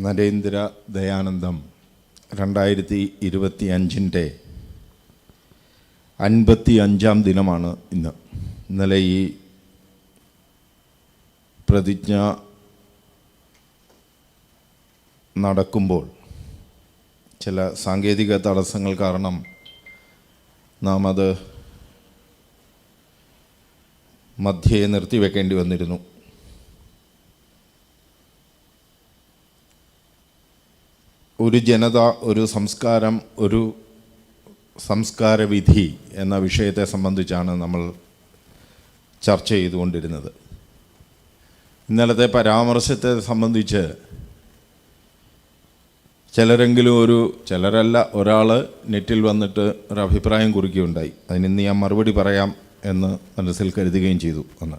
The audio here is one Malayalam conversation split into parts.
നരേന്ദ്ര ദയാനന്ദം രണ്ടായിരത്തി ഇരുപത്തി അഞ്ചിന്റെ അൻപത്തി അഞ്ചാം ദിനമാണ് ഇന്ന്. ഇന്നലെ ഈ പ്രതിജ്ഞ നടക്കുമ്പോൾ ചില സാങ്കേതിക തടസ്സങ്ങൾ കാരണം നാം അത് മധ്യേ നിർത്തിവെക്കേണ്ടി വന്നിരുന്നു. ഒരു ജനത ഒരു സംസ്കാരം ഒരു സംസ്കാരവിധി എന്ന വിഷയത്തെ സംബന്ധിച്ചാണ് നമ്മൾ ചർച്ച ചെയ്തുകൊണ്ടിരുന്നത്. ഇന്നലത്തെ പരാമർശത്തെ സംബന്ധിച്ച് ചിലരെങ്കിലും ഒരു ചിലരല്ല ഒരാൾ നെറ്റിൽ വന്നിട്ട് ഒരു അഭിപ്രായം കുറിക്കുകയുണ്ടായി. അതിന് ഇന്ന് ഞാൻ മറുപടി പറയാം എന്ന് മനസ്സിൽ കരുതുകയും ചെയ്തു അന്ന്.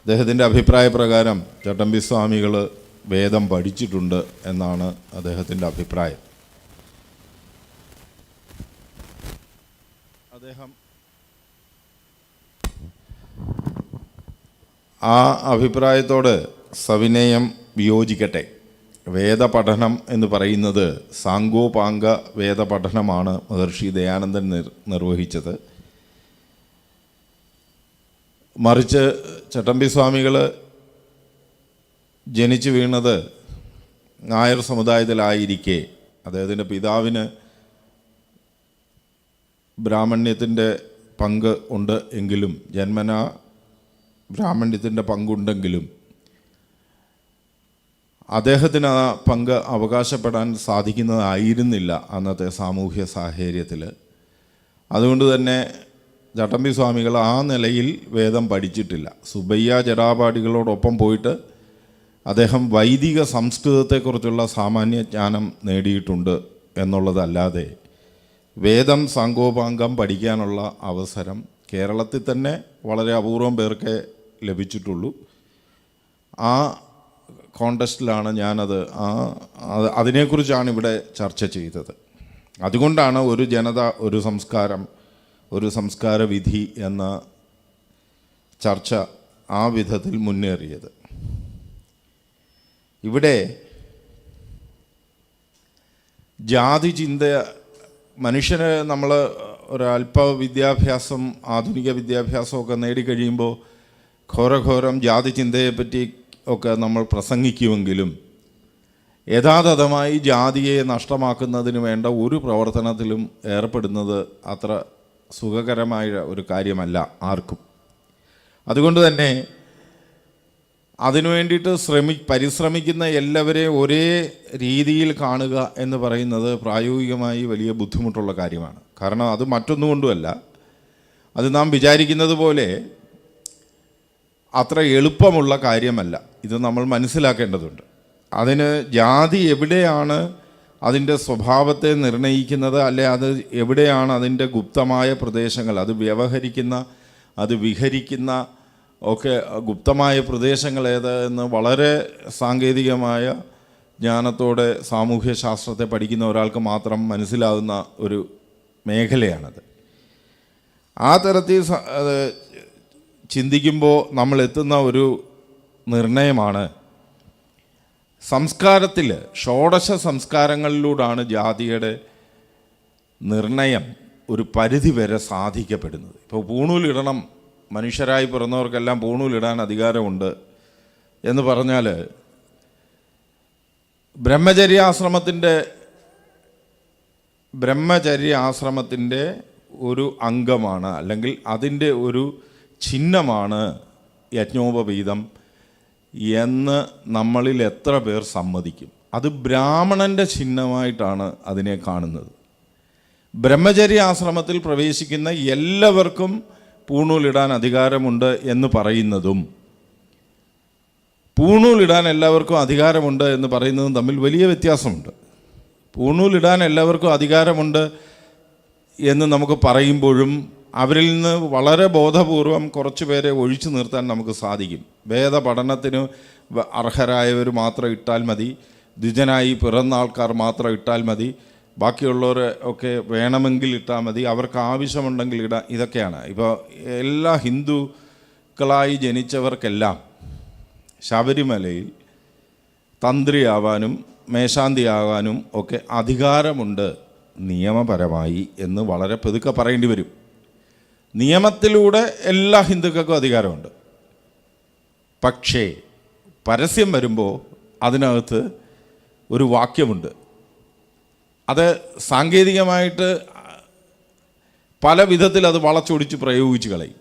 അദ്ദേഹത്തിന്റെ അഭിപ്രായ പ്രകാരം ചട്ടമ്പി സ്വാമികൾ വേദം പഠിച്ചിട്ടുണ്ട് എന്നാണ് അദ്ദേഹത്തിന്റെ അഭിപ്രായം. അദ്ദേഹം ആ അഭിപ്രായത്തോട് സവിനയം വിയോജിക്കട്ടെ. വേദപഠനം എന്ന് പറയുന്നത് സാങ്കോപാംഗ വേദപഠനമാണ് മഹർഷി ദയാനന്ദൻ നിർ നിർവഹിച്ചത്. മറിച്ച് ചട്ടമ്പി സ്വാമികൾ ജനിച്ചു വീണത് നായർ സമുദായത്തിലായിരിക്കെ. അദ്ദേഹത്തിന്റെ പിതാവിന് ബ്രാഹ്മണ്യത്തിന്റെ പങ്ക് ഉണ്ട് എങ്കിലും ജന്മന ബ്രാഹ്മണ്യത്തിന്റെ പങ്കുണ്ടെങ്കിലും അദ്ദേഹത്തിന് ആ പങ്ക് അവകാശപ്പെടാൻ സാധിക്കുന്നതായിരുന്നില്ല അന്നത്തെ സാമൂഹ്യ സാഹചര്യത്തിൽ അതുകൊണ്ട് തന്നെ ചട്ടമ്പി സ്വാമികൾ ആ നിലയിൽ വേദം പഠിച്ചിട്ടില്ല. സുബയ്യ ജടാപാഠികളോടൊപ്പം പോയിട്ട് അദ്ദേഹം വൈദിക സംസ്കൃതത്തെക്കുറിച്ചുള്ള സാമാന്യ ജ്ഞാനം നേടിയിട്ടുണ്ട് എന്നുള്ളതല്ലാതെ വേദം സാങ്കോപാംഗം പഠിക്കാനുള്ള അവസരം കേരളത്തിൽ തന്നെ വളരെ അപൂർവം പേർക്കേ ലഭിച്ചിട്ടുള്ളൂ. ആ കോണ്ടസ്റ്റിലാണ് ഞാനത് ആ അതിനെക്കുറിച്ചാണ് ഇവിടെ ചർച്ച ചെയ്തത്. അതുകൊണ്ടാണ് ഒരു ജനത ഒരു സംസ്കാരം ഒരു സംസ്കാര വിധി എന്ന ചർച്ച ആ വിധത്തിൽ മുന്നേറിയത്. ഇവിടെ ജാതി ചിന്ത മനുഷ്യന് നമ്മൾ ഒരല്പ വിദ്യാഭ്യാസം ആധുനിക വിദ്യാഭ്യാസമൊക്കെ നേടിക്കഴിയുമ്പോൾ ഘോരഘോരം ജാതി ചിന്തയെപ്പറ്റി ഒക്കെ നമ്മൾ പ്രസംഗിക്കുമെങ്കിലും യഥാതഥമായി ജാതിയെ നഷ്ടമാക്കുന്നതിന് വേണ്ട ഒരു പ്രവർത്തനത്തിലും ഏർപ്പെടുന്നത് അത്ര സുഖകരമായ ഒരു കാര്യമല്ല ആർക്കും. അതുകൊണ്ട് തന്നെ അതിനു വേണ്ടിയിട്ട് ശ്രമി പരിശ്രമിക്കുന്ന എല്ലാവരെയും ഒരേ രീതിയിൽ കാണുക എന്ന് പറയുന്നത് പ്രായോഗികമായി വലിയ ബുദ്ധിമുട്ടുള്ള കാര്യമാണ്. കാരണം അത് മറ്റൊന്നും കൊണ്ടുമല്ല അത് നാം വിചാരിക്കുന്നത് പോലെ അത്ര എളുപ്പമുള്ള കാര്യമല്ല. ഇത് നമ്മൾ മനസ്സിലാക്കേണ്ടതുണ്ട്. അതിന് ജാതി എവിടെയാണ് അതിന്റെ സ്വഭാവത്തെ നിർണയിക്കുന്നത്? അല്ലെ അത് എവിടെയാണ് അതിന്റെ ഗുപ്തമായ പ്രദേശങ്ങൾ? അത് വ്യവഹരിക്കുന്ന അത് വിഹരിക്കുന്ന ഒക്കെ ഗുപ്തമായ പ്രദേശങ്ങൾ ഏത് എന്ന് വളരെ സാങ്കേതികമായ ജ്ഞാനത്തോടെ സാമൂഹ്യ ശാസ്ത്രത്തെ പഠിക്കുന്ന ഒരാൾക്ക് മാത്രം മനസ്സിലാകുന്ന ഒരു മേഖലയാണത്. ആ തരത്തിൽ ചിന്തിക്കുമ്പോൾ നമ്മൾ എത്തുന്ന ഒരു നിർണയമാണ് സംസ്കാരത്തിൽ ഷോഡശ സംസ്കാരങ്ങളിലൂടാണ് ജാതിയുടെ നിർണയം ഒരു പരിധി വരെ സാധിക്കപ്പെടുന്നത്. ഇപ്പോൾ പൂണൂലിടണം മനുഷ്യരായി പിറന്നവർക്കെല്ലാം പൂണൂലിടാൻ അധികാരമുണ്ട് എന്ന് പറഞ്ഞാൽ ബ്രഹ്മചര്യാശ്രമത്തിന്റെ ബ്രഹ്മചര്യ ആശ്രമത്തിന്റെ ഒരു അംഗമാണ് അല്ലെങ്കിൽ അതിന്റെ ഒരു ചിഹ്നമാണ് യജ്ഞോപവീതം എന്ന് നമ്മളിൽ എത്ര പേർ സമ്മതിക്കും. അത് ബ്രാഹ്മണന്റെ ചിഹ്നമായിട്ടാണ് അതിനെ കാണുന്നത്. ബ്രഹ്മചര്യ ആശ്രമത്തിൽ പ്രവേശിക്കുന്ന എല്ലാവർക്കും പൂണൂലിടാൻ അധികാരമുണ്ട് എന്ന് പറയുന്നതും പൂണൂലിടാൻ എല്ലാവർക്കും അധികാരമുണ്ട് എന്ന് പറയുന്നതും തമ്മിൽ വലിയ വ്യത്യാസമുണ്ട്. പൂണൂലിടാൻ എല്ലാവർക്കും അധികാരമുണ്ട് എന്ന് നമുക്ക് പറയുമ്പോഴും അവരിൽ നിന്ന് വളരെ ബോധപൂർവം കുറച്ച് പേരെ ഒഴിച്ചു നിർത്താൻ നമുക്ക് സാധിക്കും. വേദ പഠനത്തിന് അർഹരായവർ മാത്രം ഇട്ടാൽ മതി. ദ്വിജനായി പിറന്ന ആൾക്കാർ മാത്രം ഇട്ടാൽ മതി. ബാക്കിയുള്ളവർ ഒക്കെ വേണമെങ്കിൽ ഇട്ടാൽ മതി അവർക്ക് ആവശ്യമുണ്ടെങ്കിൽ ഇടാം ഇതൊക്കെയാണ്. ഇപ്പോൾ എല്ലാ ഹിന്ദുക്കളായി ജനിച്ചവർക്കെല്ലാം ശബരിമലയിൽ തന്ത്രിയാവാനും മേശാന്തിയാകാനും ഒക്കെ അധികാരമുണ്ട് നിയമപരമായി എന്ന് വളരെ പെതുക്കെ പറയേണ്ടി വരും. നിയമത്തിലൂടെ എല്ലാ ഹിന്ദുക്കൾക്കും അധികാരമുണ്ട്. പക്ഷേ പരസ്യം വരുമ്പോൾ അതിനകത്ത് ഒരു വാക്യമുണ്ട്. അത് സാങ്കേതികമായിട്ട് പല വിധത്തിൽ അത് വളച്ചൊടിച്ച് പ്രയോഗിച്ച് കളയും.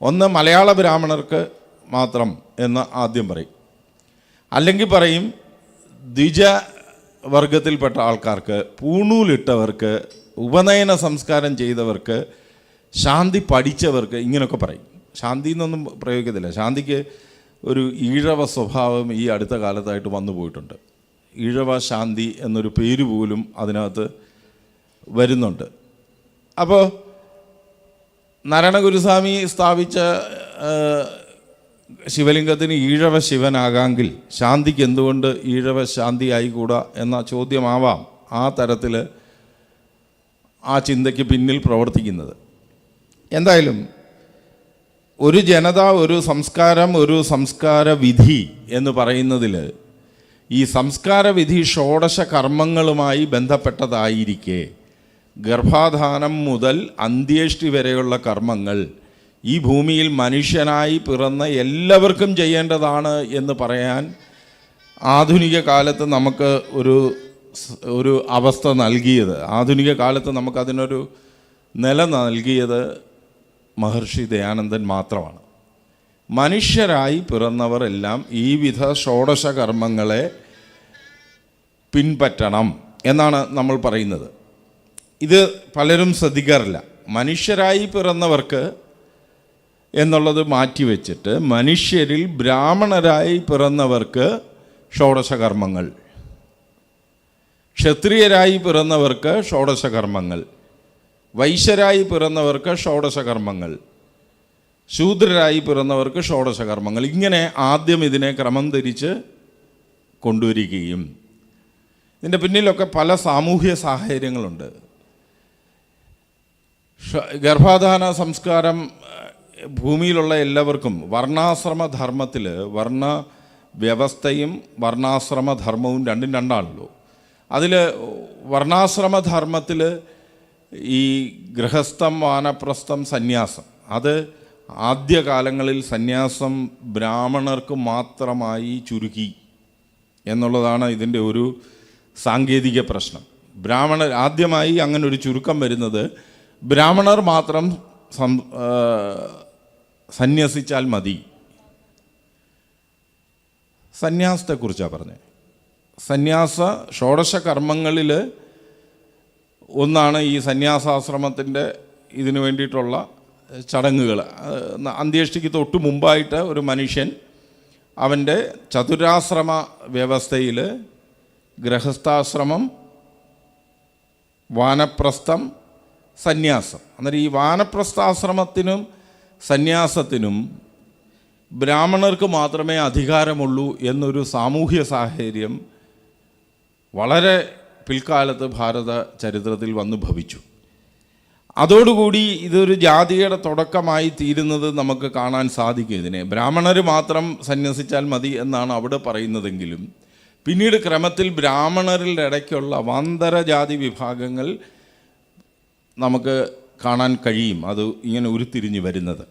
ഒന്ന് മലയാള ബ്രാഹ്മണർക്ക് മാത്രം എന്ന് ആദ്യം പറയും. അല്ലെങ്കിൽ പറയും ദ്വിജ വർഗത്തിൽപ്പെട്ട ആൾക്കാർക്ക് പൂണൂലിട്ടവർക്ക് ഉപനയന സംസ്കാരം ചെയ്തവർക്ക് ശാന്തി പഠിച്ചവർക്ക് ഇങ്ങനെയൊക്കെ പറയും. ശാന്തി എന്നൊന്നും പ്രയോഗിക്കത്തില്ല. ശാന്തിക്ക് ഒരു ഈഴവ സ്വഭാവം ഈ അടുത്ത കാലത്തായിട്ട് വന്നു പോയിട്ടുണ്ട്. ഈഴവ ശാന്തി എന്നൊരു പേര് പോലും അതിനകത്ത് വരുന്നുണ്ട്. അപ്പോൾ നാരായണഗുരുസ്വാമി സ്ഥാപിച്ച ശിവലിംഗത്തിന് ഈഴവ ശിവനാകാമെങ്കിൽ ശാന്തിക്ക് എന്തുകൊണ്ട് ഈഴവ ശാന്തി ആയിക്കൂടാ എന്ന ചോദ്യമാവാം ആ തരത്തിൽ ആ ചിന്തയ്ക്ക് പിന്നിൽ പ്രവർത്തിക്കുന്നത്. എന്തായാലും ഒരു ജനത ഒരു സംസ്കാരം ഒരു സംസ്കാര വിധി എന്ന് പറയുന്നതിൽ ഈ സംസ്കാരവിധി ഷോഡശ കർമ്മങ്ങളുമായി ബന്ധപ്പെട്ടതായിരിക്കെ. ഗർഭാധാനം മുതൽ അന്ത്യേഷ്ടി വരെയുള്ള കർമ്മങ്ങൾ ഈ ഭൂമിയിൽ മനുഷ്യനായി പിറന്ന എല്ലാവർക്കും ചെയ്യേണ്ടതാണ് എന്ന് പറയാൻ ആധുനിക കാലത്ത് നമുക്ക് ഒരു ഒരു അവസ്ഥ നൽകിയത്. ആധുനിക കാലത്ത് നമുക്കതിനൊരു നില നൽകിയത് മഹർഷി ദയാനന്ദൻ മാത്രമാണ്. മനുഷ്യരായി പിറന്നവരെല്ലാം ഈ വിധ ഷോഡശ കർമ്മങ്ങളെ പിൻപറ്റണം എന്നാണ് നമ്മൾ പറയുന്നത്. ഇത് പലരും ശ്രദ്ധിക്കാറില്ല. മനുഷ്യരായി പിറന്നവർക്ക് എന്നുള്ളത് മാറ്റിവെച്ചിട്ട് മനുഷ്യരിൽ ബ്രാഹ്മണരായി പിറന്നവർക്ക് ഷോഡശകർമ്മങ്ങൾ. ക്ഷത്രിയരായി പിറന്നവർക്ക് ഷോഡശകർമ്മങ്ങൾ. വൈശ്യരായി പിറന്നവർക്ക് ഷോഡശകർമ്മങ്ങൾ. ശൂദ്രരായി പിറന്നവർക്ക് ഷോഡശകർമ്മങ്ങൾ. ഇങ്ങനെ ആദ്യം ഇതിനെ ക്രമം തിരിച്ച് കൊണ്ടുവരികയും ഇതിന്റെ പിന്നിലൊക്കെ പല സാമൂഹ്യ സാഹചര്യങ്ങളുണ്ട്. ഗർഭാധാന സംസ്കാരം ഭൂമിയിലുള്ള എല്ലാവർക്കും വർണാശ്രമ ധർമ്മത്തിൽ വർണ വ്യവസ്ഥയും വർണാശ്രമ ധർമ്മവും രണ്ടും രണ്ടാണല്ലോ. അതിൽ വർണാശ്രമ ധർമ്മത്തിൽ ഈ ഗൃഹസ്ഥം വാനപ്രസ്ഥം സന്യാസം. അത് ആദ്യകാലങ്ങളിൽ സന്യാസം ബ്രാഹ്മണർക്ക് മാത്രമായി ചുരുക്കി എന്നുള്ളതാണ് ഇതിന്റെ ഒരു സാങ്കേതിക പ്രശ്നം. ബ്രാഹ്മണർ ആദ്യമായി അങ്ങനെ ഒരു ചുരുക്കം വരുന്നത് ബ്രാഹ്മണർ മാത്രം സന്യസിച്ചാൽ മതി. സന്യാസത്തെക്കുറിച്ചാണ് പറഞ്ഞത് സന്യാസ ഷോഡശ കർമ്മങ്ങളിൽ ഒന്നാണ് ഈ സന്യാസാശ്രമത്തിന്റെ ഇതിനു വേണ്ടിയിട്ടുള്ള ചടങ്ങുകൾ അന്ത്യേഷ്ടിക്ക് തൊട്ട് മുമ്പായിട്ട് ഒരു മനുഷ്യൻ അവന്റെ ചതുരാശ്രമ വ്യവസ്ഥയിൽ ഗൃഹസ്ഥാശ്രമം വാനപ്രസ്ഥം സന്യാസം. അന്നേരം ഈ വാനപ്രസ്ഥാശ്രമത്തിനും സന്യാസത്തിനും ബ്രാഹ്മണർക്ക് മാത്രമേ അധികാരമുള്ളൂ എന്നൊരു സാമൂഹ്യ സാഹചര്യം വളരെ പിൽക്കാലത്ത് ഭാരത ചരിത്രത്തിൽ വന്നു ഭവിച്ചു. അതോടുകൂടി ഇതൊരു ജാതിയുടെ തുടക്കമായി തീരുന്നത് നമുക്ക് കാണാൻ സാധിക്കും ഇതിനെ. ബ്രാഹ്മണർ മാത്രം സന്യസിച്ചാൽ മതി എന്നാണ് അവിടെ പറയുന്നതെങ്കിലും പിന്നീട് ക്രമത്തിൽ ബ്രാഹ്മണരുടെ ഇടയ്ക്കുള്ള വന്തരജാതി വിഭാഗങ്ങൾ നമുക്ക് കാണാൻ കഴിയും. അത് ഇങ്ങനെ ഉരുത്തിരിഞ്ഞ് വരുന്നത്.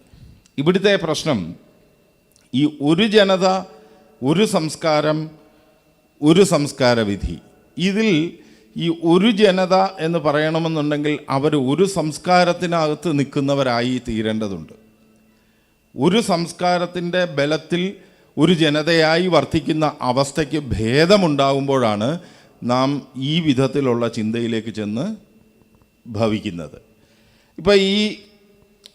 ഇവിടുത്തെ പ്രശ്നം ഈ ഒരു ജനത ഒരു സംസ്കാരം ഒരു സംസ്കാരവിധി. ഇതിൽ ഈ ഒരു ജനത എന്ന് പറയണമെന്നുണ്ടെങ്കിൽ അവർ ഒരു സംസ്കാരത്തിനകത്ത് നിൽക്കുന്നവരായി തീരേണ്ടതുണ്ട്. ഒരു സംസ്കാരത്തിന്റെ ബലത്തിൽ ഒരു ജനതയായി വർദ്ധിക്കുന്ന അവസ്ഥയ്ക്ക് ഭേദമുണ്ടാകുമ്പോഴാണ് നാം ഈ വിധത്തിലുള്ള ചിന്തയിലേക്ക് ചെന്ന് ഭവിക്കുന്നത്. ഇപ്പം ഈ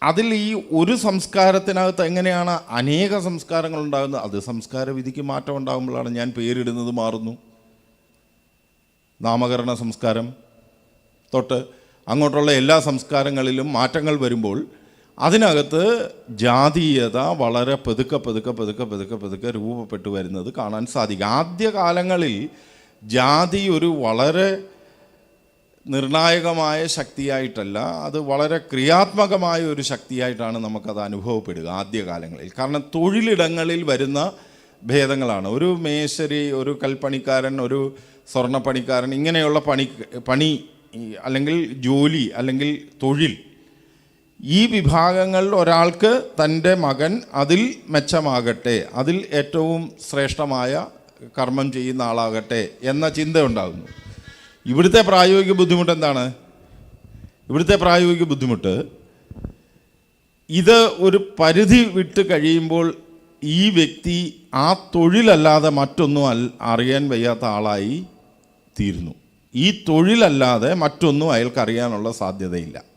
അതിൽ ഈ ഒരു സംസ്കാരത്തിനകത്ത് എങ്ങനെയാണ് അനേക സംസ്കാരങ്ങൾ ഉണ്ടാകുന്നത്? അത് സംസ്കാര വിധിക്ക് മാറ്റം ഉണ്ടാകുമ്പോഴാണ് ഞാൻ പേരിടുന്നത് മാറുന്നു. നാമകരണ സംസ്കാരം തൊട്ട് അങ്ങോട്ടുള്ള എല്ലാ സംസ്കാരങ്ങളിലും മാറ്റങ്ങൾ വരുമ്പോൾ അതിനകത്ത് ജാതീയത വളരെ പതുക്കെ പതുക്കെ പതുക്കെ പതുക്കെ പതുക്കെ രൂപപ്പെട്ടു വരുന്നത് കാണാൻ സാധിക്കും. ആദ്യ കാലങ്ങളിൽ ജാതി ഒരു വളരെ നിർണായകമായ ശക്തിയായിട്ടല്ല അത് വളരെ ക്രിയാത്മകമായ ഒരു ശക്തിയായിട്ടാണ് നമുക്കത് അനുഭവപ്പെടുക ആദ്യകാലങ്ങളിൽ. കാരണം തൊഴിലിടങ്ങളിൽ വരുന്ന ഭേദങ്ങളാണ്. ഒരു മേശരി ഒരു കൽപ്പണിക്കാരൻ ഒരു സ്വർണപ്പണിക്കാരൻ ഇങ്ങനെയുള്ള പണി പണി അല്ലെങ്കിൽ ജോലി അല്ലെങ്കിൽ തൊഴിൽ ഈ വിഭാഗങ്ങളിൽ ഒരാൾക്ക് തന്റെ മകൻ അതിൽ മെച്ചമാകട്ടെ അതിൽ ഏറ്റവും ശ്രേഷ്ഠമായ കർമ്മം ചെയ്യുന്ന ആളാകട്ടെ എന്ന ചിന്ത ഉണ്ടാകുന്നു. ഇവിടുത്തെ പ്രായോഗിക ബുദ്ധിമുട്ട് എന്താണ്? ഇവിടുത്തെ പ്രായോഗിക ബുദ്ധിമുട്ട് ഇത് ഒരു പരിധി വിട്ട് കഴിയുമ്പോൾ ഈ വ്യക്തി ആ തൊഴിലല്ലാതെ മറ്റൊന്നും അറിയാൻ വയ്യാത്ത ആളായി തീരുന്നു. ഈ തൊഴിലല്ലാതെ മറ്റൊന്നും അയാൾക്ക് അറിയാനുള്ള സാധ്യതയില്ല.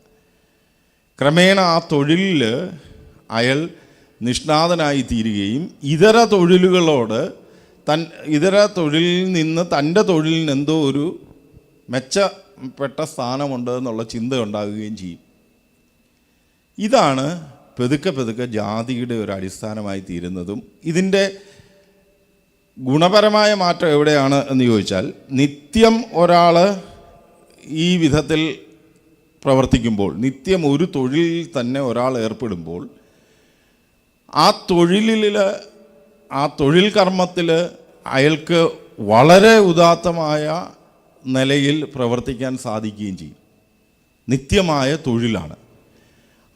ക്രമേണ ആ തൊഴിലിൽ അയാൾ നിഷ്ണാതനായി തീരുകയും ഇതര തൊഴിലുകളോട് തൻ ഇതര തൊഴിലിൽ നിന്ന് തന്റെ തൊഴിലിന് എന്തോ ഒരു മെച്ചപ്പെട്ട സ്ഥാനമുണ്ട് എന്നുള്ള ചിന്ത ഉണ്ടാകുകയും ചെയ്യും. ഇതാണ് പെതുക്കെ പെതുക്കെ ജാതിയുടെ ഒരു അടിസ്ഥാനമായി തീരുന്നതും ഇതിന്റെ ഗുണപരമായ മാറ്റം എവിടെയാണ് എന്ന് ചോദിച്ചാൽ നിത്യം ഒരാൾ ഈ വിധത്തിൽ പ്രവർത്തിക്കുമ്പോൾ നിത്യം ഒരു തൊഴിലിൽ തന്നെ ഒരാൾ ഏർപ്പെടുമ്പോൾ ആ തൊഴിലിൽ ആ തൊഴിൽ കർമ്മത്തിൽ അയാൾക്ക് വളരെ ഉദാത്തമായ നിലയിൽ പ്രവർത്തിക്കാൻ സാധിക്കുകയും ചെയ്യും. നിത്യമായ തൊഴിലാണ്.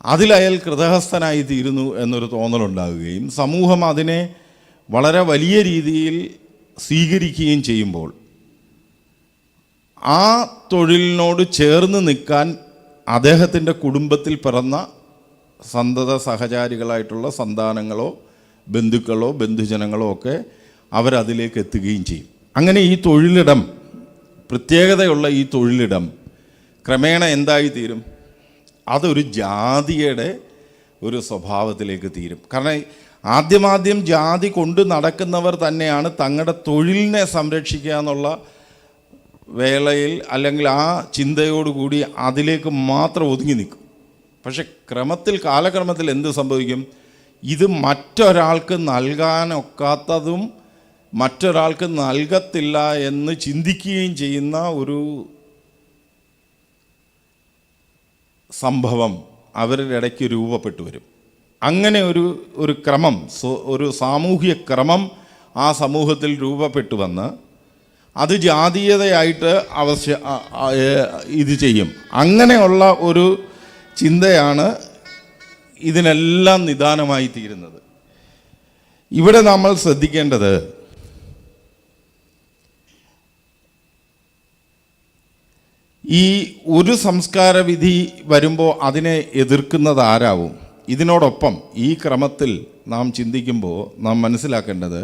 അതിൽ അയാൾ കൃതഹസ്ഥനായി തീരുന്നു എന്നൊരു തോന്നലുണ്ടാകുകയും സമൂഹം അതിനെ വളരെ വലിയ രീതിയിൽ സ്വീകരിക്കുകയും ചെയ്യുമ്പോൾ ആ തൊഴിലിനോട് ചേർന്ന് നിൽക്കാൻ അദ്ദേഹത്തിന്റെ കുടുംബത്തിൽ പിറന്ന സന്തത സഹചാരികളായിട്ടുള്ള സന്താനങ്ങളോ ബന്ധുക്കളോ ബന്ധുജനങ്ങളോ ഒക്കെ അവരതിലേക്ക് എത്തുകയും ചെയ്യും. അങ്ങനെ ഈ തൊഴിലിടം പ്രത്യേകതയുള്ള ഈ തൊഴിലിടം ക്രമേണ എന്തായി തീരും? അതൊരു ജാതിയുടെ ഒരു സ്വഭാവത്തിലേക്ക് തീരും. കാരണം ആദ്യമാദ്യം ജാതി കൊണ്ട് നടക്കുന്നവർ തന്നെയാണ് തങ്ങളുടെ തൊഴിലിനെ സംരക്ഷിക്കുക എന്നുള്ള വേളയിൽ അല്ലെങ്കിൽ ആ ചിന്തയോടുകൂടി അതിലേക്ക് മാത്രം ഒതുങ്ങി നിൽക്കും. പക്ഷെ ക്രമത്തിൽ കാലക്രമത്തിൽ എന്ത് സംഭവിക്കും? ഇത് മറ്റൊരാൾക്ക് നൽകാനൊക്കാത്തതും മറ്റൊരാൾക്ക് നൽകത്തില്ല എന്ന് ചിന്തിക്കുകയും ചെയ്യുന്ന ഒരു സംഭവം അവരുടെ ഇടയ്ക്ക് രൂപപ്പെട്ടു വരും. അങ്ങനെ ഒരു ഒരു ക്രമം ഒരു സാമൂഹ്യ ക്രമം ആ സമൂഹത്തിൽ രൂപപ്പെട്ടു വന്ന് അത് ജാതീയതയായിട്ട് അവശ്യ ഇത് ചെയ്യും. അങ്ങനെയുള്ള ഒരു ചിന്തയാണ് ഇതിനെല്ലാം നിദാനമായി തീരുന്നത്. ഇവിടെ നമ്മൾ ശ്രദ്ധിക്കേണ്ടത് ഈ ഒരു സംസ്കാര വിധി വരുമ്പോൾ അതിനെ എതിർക്കുന്നത് ആരാവും ഇതിനോടൊപ്പം ഈ ക്രമത്തിൽ നാം ചിന്തിക്കുമ്പോൾ നാം മനസ്സിലാക്കേണ്ടത്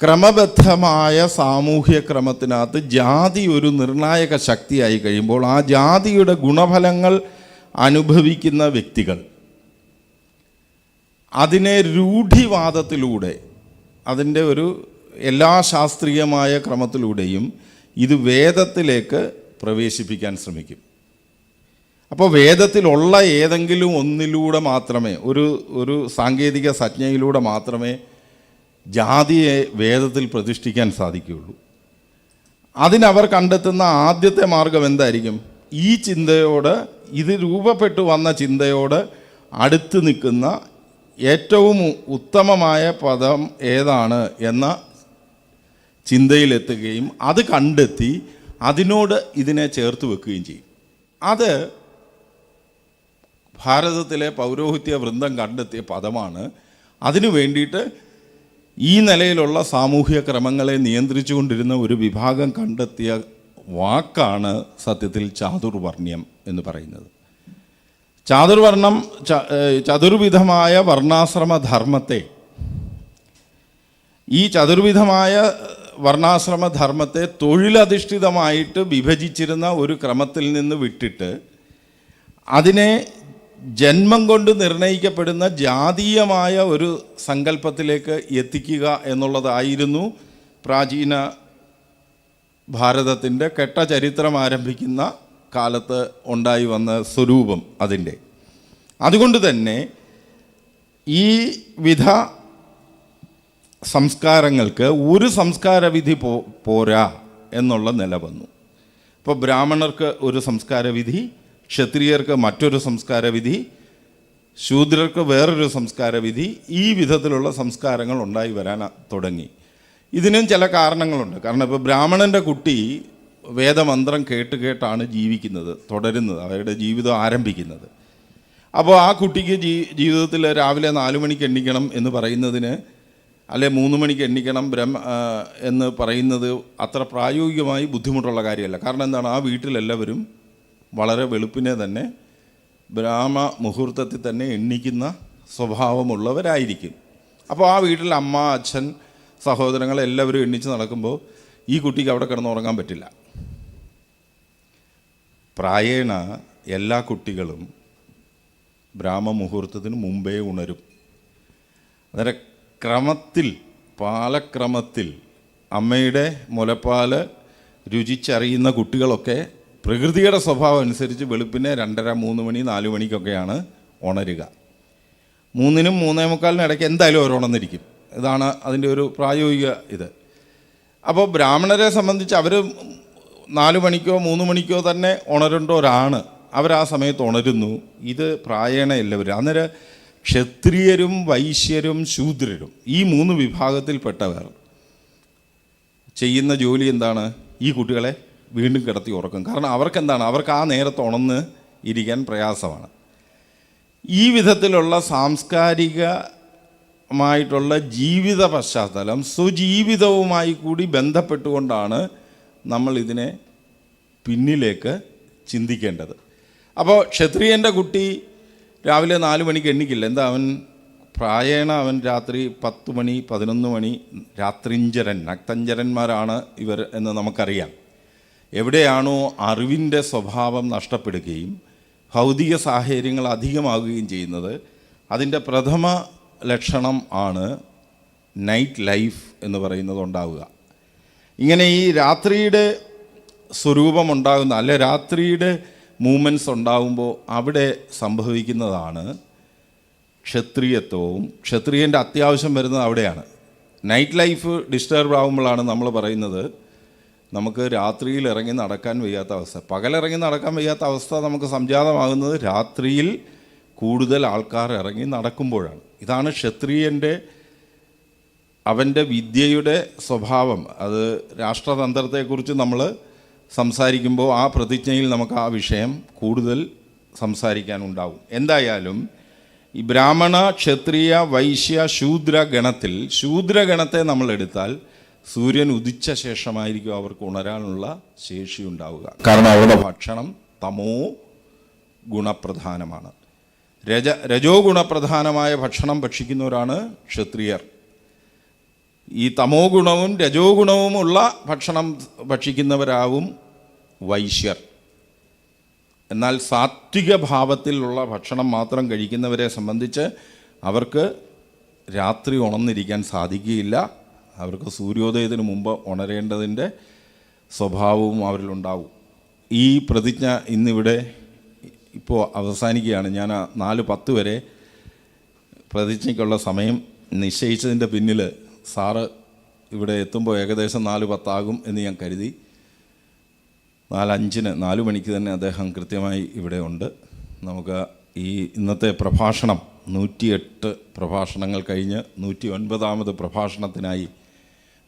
ക്രമബദ്ധമായ സാമൂഹ്യ ക്രമത്തിനകത്ത് ജാതി ഒരു നിർണായക ശക്തിയായി കഴിയുമ്പോൾ ആ ജാതിയുടെ ഗുണഫലങ്ങൾ അനുഭവിക്കുന്ന വ്യക്തികൾ അതിനെ രൂഢിവാദത്തിലൂടെ അതിന്റെ ഒരു എല്ലാ ശാസ്ത്രീയമായ ക്രമത്തിലൂടെയും ഇത് വേദത്തിലേക്ക് പ്രവേശിപ്പിക്കാൻ ശ്രമിക്കും. അപ്പോൾ വേദത്തിലുള്ള ഏതെങ്കിലും ഒന്നിലൂടെ മാത്രമേ ഒരു ഒരു സാങ്കേതിക സജ്ഞയിലൂടെ മാത്രമേ ജാതിയെ വേദത്തിൽ പ്രതിഷ്ഠിക്കാൻ സാധിക്കുകയുള്ളൂ. അതിനവർ കണ്ടെത്തുന്ന ആദ്യത്തെ മാർഗം എന്തായിരിക്കും? ഈ ചിന്തയോട് ഇത് രൂപപ്പെട്ടു വന്ന ചിന്തയോട് അടുത്ത് നിൽക്കുന്ന ഏറ്റവും ഉത്തമമായ പദം ഏതാണ് എന്ന ചിന്തയിലെത്തുകയും അത് കണ്ടെത്തി അതിനോട് ഇതിനെ ചേർത്ത് വെക്കുകയും ചെയ്യും. അത് ഭാരതത്തിലെ പൗരോഹിത്യ വൃന്ദം കണ്ടെത്തിയ പദമാണ്. അതിനു വേണ്ടിയിട്ട് ഈ നിലയിലുള്ള സാമൂഹിക ക്രമങ്ങളെ നിയന്ത്രിച്ചുകൊണ്ടിരുന്ന ഒരു വിഭാഗം കണ്ടെത്തിയ വാക്കാണ് സത്യത്തിൽ ചാതുർവർണ്യം എന്ന് പറയുന്നത്. ചാതുർവർണം ചതുർവിധമായ വർണാശ്രമ ധർമ്മത്തെ ഈ ചതുർവിധമായ വർണാശ്രമ ധർമ്മത്തെ തൊഴിലധിഷ്ഠിതമായിട്ട് വിഭജിച്ചിരുന്ന ഒരു ക്രമത്തിൽ നിന്ന് വിട്ടിട്ട് അതിനെ ജന്മം കൊണ്ട് നിർണയിക്കപ്പെടുന്ന ജാതീയമായ ഒരു സങ്കല്പത്തിലേക്ക് എത്തിക്കുക എന്നുള്ളതായിരുന്നു പ്രാചീന ഭാരതത്തിന്റെ കെട്ട ചരിത്രം ആരംഭിക്കുന്ന കാലത്ത് ഉണ്ടായി വന്ന സ്വരൂപം അതിന്റെ. അതുകൊണ്ട് തന്നെ ഈ വിധ സംസ്കാരങ്ങൾക്ക് ഒരു സംസ്കാരവിധി പോരാ എന്നുള്ള നില വന്നു. ഇപ്പോൾ ബ്രാഹ്മണർക്ക് ഒരു സംസ്കാര വിധി ക്ഷത്രിയർക്ക് മറ്റൊരു സംസ്കാരവിധി ശൂദ്രർക്ക് വേറൊരു സംസ്കാരവിധി ഈ വിധത്തിലുള്ള സംസ്കാരങ്ങൾ ഉണ്ടായി വരാൻ തുടങ്ങി. ഇതിനും ചില കാരണങ്ങളുണ്ട്. കാരണം ഇപ്പോൾ ബ്രാഹ്മണന്റെ കുട്ടി വേദമന്ത്രം കേട്ട് കേട്ടാണ് ജീവിക്കുന്നത് തുടരുന്നത് അവരുടെ ജീവിതം ആരംഭിക്കുന്നത്. അപ്പോൾ ആ കുട്ടിക്ക് ജീ ജീവിതത്തിൽ രാവിലെ നാല് മണിക്ക് എണ്ണിക്കണം എന്ന് പറയുന്നതിന് അല്ലെ മൂന്ന് മണിക്ക് എണ്ണിക്കണം ബ്രഹ്മ എന്ന് പറയുന്നത് അത്ര പ്രായോഗികമായി ബുദ്ധിമുട്ടുള്ള കാര്യമല്ല. കാരണം എന്താണ്? ആ വീട്ടിലെല്ലാവരും വളരെ വെളുപ്പിനെ തന്നെ ബ്രാഹ്മ മുഹൂർത്തത്തിൽ തന്നെ എണ്ണിക്കുന്ന സ്വഭാവമുള്ളവരായിരിക്കും. അപ്പോൾ ആ വീട്ടിൽ അമ്മ അച്ഛൻ സഹോദരങ്ങൾ എല്ലാവരും എണ്ണിച്ച് നടക്കുമ്പോൾ ഈ കുട്ടിക്ക് അവിടെ കിടന്നുറങ്ങാൻ പറ്റില്ല. പ്രായേണ എല്ലാ കുട്ടികളും ബ്രാഹ്മ മുഹൂർത്തത്തിന് മുമ്പേ ഉണരും. അന്നേരം ക്രമത്തിൽ പാലക്രമത്തിൽ അമ്മയുടെ മുലപ്പാൽ രുചിച്ചറിയുന്ന കുട്ടികളൊക്കെ പ്രകൃതിയുടെ സ്വഭാവം അനുസരിച്ച് വെളുപ്പിനെ രണ്ടര മൂന്ന് മണി നാല് മണിക്കൊക്കെയാണ് ഉണരുക. മൂന്നിനും മൂന്നേ മുക്കാലിനും ഇടയ്ക്ക് എന്തായാലും അവർ ഉണർന്നിരിക്കും ഇതാണ് അതിന്റെ ഒരു പ്രായോഗിക ഇത്. അപ്പോൾ ബ്രാഹ്മണരെ സംബന്ധിച്ച് അവർ നാല് മണിക്കോ മൂന്ന് മണിക്കോ തന്നെ ഉണരേണ്ടവരാണ്. അവർ ആ സമയത്ത് ഉണരുന്നു. ഇത് പ്രായേണ എല്ലാവരും. അന്നേരം ക്ഷത്രിയരും വൈശ്യരും ശൂദ്രരും ഈ മൂന്ന് വിഭാഗത്തിൽപ്പെട്ടവർ ചെയ്യുന്ന ജോലി എന്താണ്? ഈ കുട്ടികളെ വീണ്ടും കിടത്തി ഉറക്കും. കാരണം അവർക്കെന്താണ്? അവർക്ക് ആ നേരത്ത് ഉണന്ന് ഇരിക്കാൻ പ്രയാസമാണ്. ഈ വിധത്തിലുള്ള സാംസ്കാരികമായിട്ടുള്ള ജീവിത പശ്ചാത്തലം സുജീവിതവുമായി കൂടി ബന്ധപ്പെട്ടുകൊണ്ടാണ് നമ്മൾ ഇതിനെ പിന്നിലേക്ക് ചിന്തിക്കേണ്ടത്. അപ്പോൾ ക്ഷത്രിയന്റെ കുട്ടി രാവിലെ നാല് മണിക്ക് എണ്ണിക്കില്ല. എന്താ അവൻ? പ്രായേണ അവൻ രാത്രി പത്ത് മണി പതിനൊന്ന് മണി രാത്രിഞ്ചരൻ നക്തഞ്ചരന്മാരാണ് ഇവർ എന്ന് നമുക്കറിയാം. എവിടെയാണോ അറിവിന്റെ സ്വഭാവം നഷ്ടപ്പെടുകയും ഭൗതിക സാഹചര്യങ്ങൾ അധികമാകുകയും ചെയ്യുന്നത് അതിന്റെ പ്രഥമ ലക്ഷണം ആണ് നൈറ്റ് ലൈഫ് എന്ന് പറയുന്നത് ഉണ്ടാവുക. ഇങ്ങനെ ഈ രാത്രിയുടെ സ്വരൂപം ഉണ്ടാകുന്ന അല്ലെ രാത്രിയുടെ മൂമെന്റ്സ് ഉണ്ടാകുമ്പോൾ അവിടെ സംഭവിക്കുന്നതാണ് ക്ഷത്രിയത്വവും. ക്ഷത്രിയന്റെ അത്യാവശ്യം വരുന്നത് അവിടെയാണ്. നൈറ്റ് ലൈഫ് ഡിസ്റ്റർബ് ആകുമ്പോഴാണ് നമ്മൾ പറയുന്നത് നമുക്ക് രാത്രിയിൽ ഇറങ്ങി നടക്കാൻ വയ്യാത്ത അവസ്ഥ. പകലിറങ്ങി നടക്കാൻ വയ്യാത്ത അവസ്ഥ നമുക്ക് സംജാതമാകുന്നത് രാത്രിയിൽ കൂടുതൽ ആൾക്കാർ ഇറങ്ങി നടക്കുമ്പോഴാണ്. ഇതാണ് ക്ഷത്രിയന്റെ അവന്റെ വിദ്യയുടെ സ്വഭാവം. അത് രാഷ്ട്രതന്ത്രത്തെക്കുറിച്ച് നമ്മൾ സംസാരിക്കുമ്പോൾ ആ പ്രതിജ്ഞയിൽ നമുക്ക് ആ വിഷയം കൂടുതൽ സംസാരിക്കാനുണ്ടാവും. എന്തായാലും ഈ ബ്രാഹ്മണ ക്ഷത്രിയ വൈശ്യ ശൂദ്ര ഗണത്തിൽ ശൂദ്രഗണത്തെ നമ്മൾ എടുത്താൽ സൂര്യൻ ഉദിച്ച ശേഷമായിരിക്കും അവർക്ക് ഉണരാനുള്ള ശേഷി ഉണ്ടാവുക. കാരണം അവരുടെ ഭക്ഷണം തമോ ഗുണപ്രധാനമാണ്. രജ രജോ ഗുണപ്രധാനമായ ഭക്ഷണം ഭക്ഷിക്കുന്നവരാണ് ക്ഷത്രിയർ. ഈ തമോ ഗുണവും രജോ ഗുണവുമുള്ള ഭക്ഷണം ഭക്ഷിക്കുന്നവരാവും വൈശ്യർ. എന്നാൽ സാത്വിക ഭാവത്തിലുള്ള ഭക്ഷണം മാത്രം കഴിക്കുന്നവരെ സംബന്ധിച്ച് അവർക്ക് രാത്രി ഉണർന്നിരിക്കാൻ സാധിക്കുകയില്ല. അവർക്ക് സൂര്യോദയത്തിന് മുമ്പ് ഉണരേണ്ടതിന്റെ സ്വഭാവവും അവരിലുണ്ടാവും ഈ പ്രതിജ്ഞ ഇന്നിവിടെ ഇപ്പോൾ അവസാനിക്കുകയാണ്. ഞാൻ നാല് പത്ത് വരെ പ്രതിജ്ഞയ്ക്കുള്ള സമയം നിശ്ചയിച്ചതിന്റെ പിന്നിൽ സാറ് ഇവിടെ എത്തുമ്പോൾ ഏകദേശം നാല് പത്താകും എന്ന് ഞാൻ കരുതി. നാലഞ്ചിന് നാല് മണിക്ക് തന്നെ അദ്ദേഹം കൃത്യമായി ഇവിടെ ഉണ്ട്. നമുക്ക് ഈ ഇന്നത്തെ പ്രഭാഷണം നൂറ്റിയെട്ട് പ്രഭാഷണങ്ങൾ കഴിഞ്ഞ് നൂറ്റി ഒൻപതാമത് പ്രഭാഷണത്തിനായി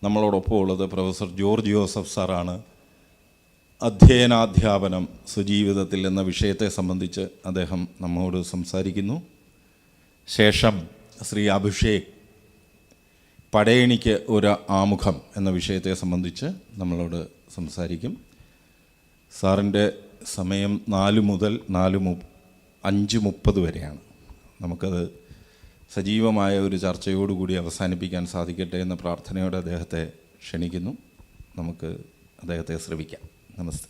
നമ്മളോടൊപ്പം ഉള്ളത് പ്രൊഫസർ ജോർജ് ജോസഫ് സാറാണ്. അധ്യയനാധ്യാപനം സുജീവിതത്തിൽ എന്ന വിഷയത്തെ സംബന്ധിച്ച് അദ്ദേഹം നമ്മോട് സംസാരിക്കുന്നു. ശേഷം ശ്രീ അഭിഷേക് പടയണിക്ക് ഒരു ആമുഖം എന്ന വിഷയത്തെ സംബന്ധിച്ച് നമ്മളോട് സംസാരിക്കും. സാറിന്റെ സമയം നാല് മുതൽ നാല് മു അഞ്ച് മുപ്പത് വരെയാണ്. നമുക്കത് സജീവമായ ഒരു ചർച്ചയോടുകൂടി അവസാനിപ്പിക്കാൻ സാധിക്കട്ടെ എന്ന പ്രാർത്ഥനയോടെ അദ്ദേഹത്തെ ക്ഷണിക്കുന്നു. നമുക്ക് അദ്ദേഹത്തെ ശ്രമിക്കാം നമസ്തേ.